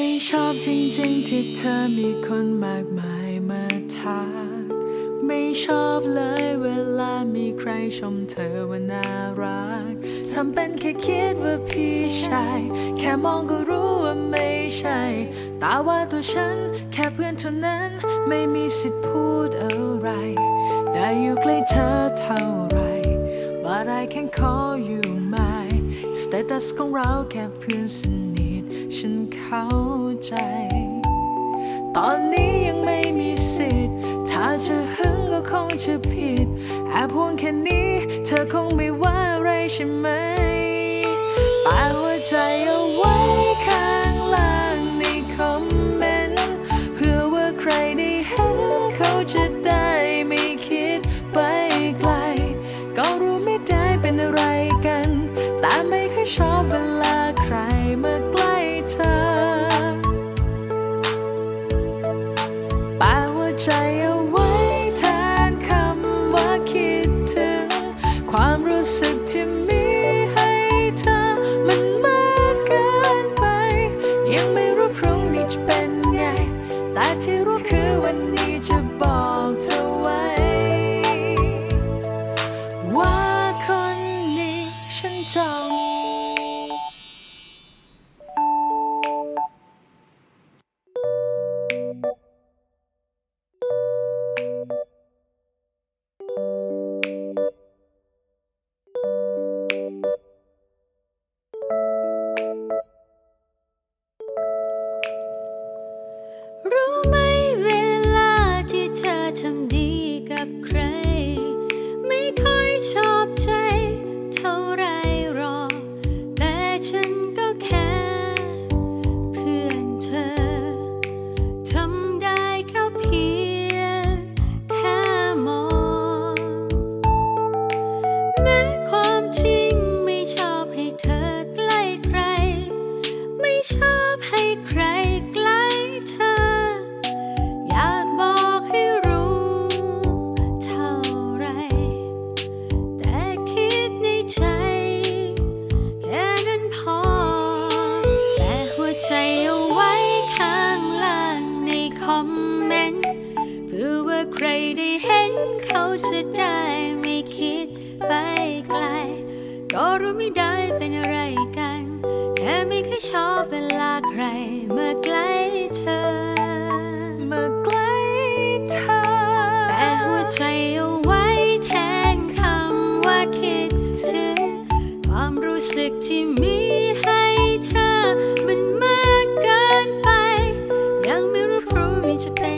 ไม่ชอบจริงๆที่เธอมีคนมากมายมาทัก ไม่ชอบเลยเวลามีใครชมเธอว่าน่ารัก ทำเป็นแค่คิดว่าพี่ชาย แค่มองก็รู้ว่าไม่ใช่ ตาว่าตัวฉันแค่เพื่อนเท่านั้น ไม่มีสิทธิ์พูดอะไร ได้อยู่ใกล้เธอเท่าไร But I can call you my status ของเราแค่เพื่อนสนิท ฉันเข้าใจ ตอนนี้ยังไม่มีสิทธิ์ ถ้าจะหึงก็คงจะผิด แอบห่วงแค่นี้ เธอคงไม่ว่าอะไรใช่ไหมปาหัวใจเอาไว้ข้างล่างในคอมเมนต์ เพื่อว่าใครได้เห็นเขาจะได้ไม่คิดไปไกล ก็รู้ไม่ได้เป็นอะไรกัน แต่ไม่เคยชอบ รู้สึกที่มีให้เธอมันมากเกินไป ยังไม่รู้พรุ่งนี้จะเป็นไง แต่ที่รู้คือวันนี้จะบอกเธอไว้ ว่าคนนี้ฉันจอง ชอบให้ใครใกล้เธอ อยากบอกให้รู้เท่าไร แต่คิดในใจ แค่นั้นพอ แต่หัวใจเอาไว้ข้างล่างในคอมเมนต์เพื่อว่าใครได้เห็นเขาจะได้ไม่คิดไปไกล ก็รู้ไม่ได้ ไม่เคยชอบเวลาใครมาใกล้เธอเมื่อใกล้เธอ แต่หัวใจเอาไว้แทนคำว่าคิดถึง ความรู้สึกที่มีให้เธอ มันมากเกินไป ยังไม่รู้พรุ่งนี้จะเป็น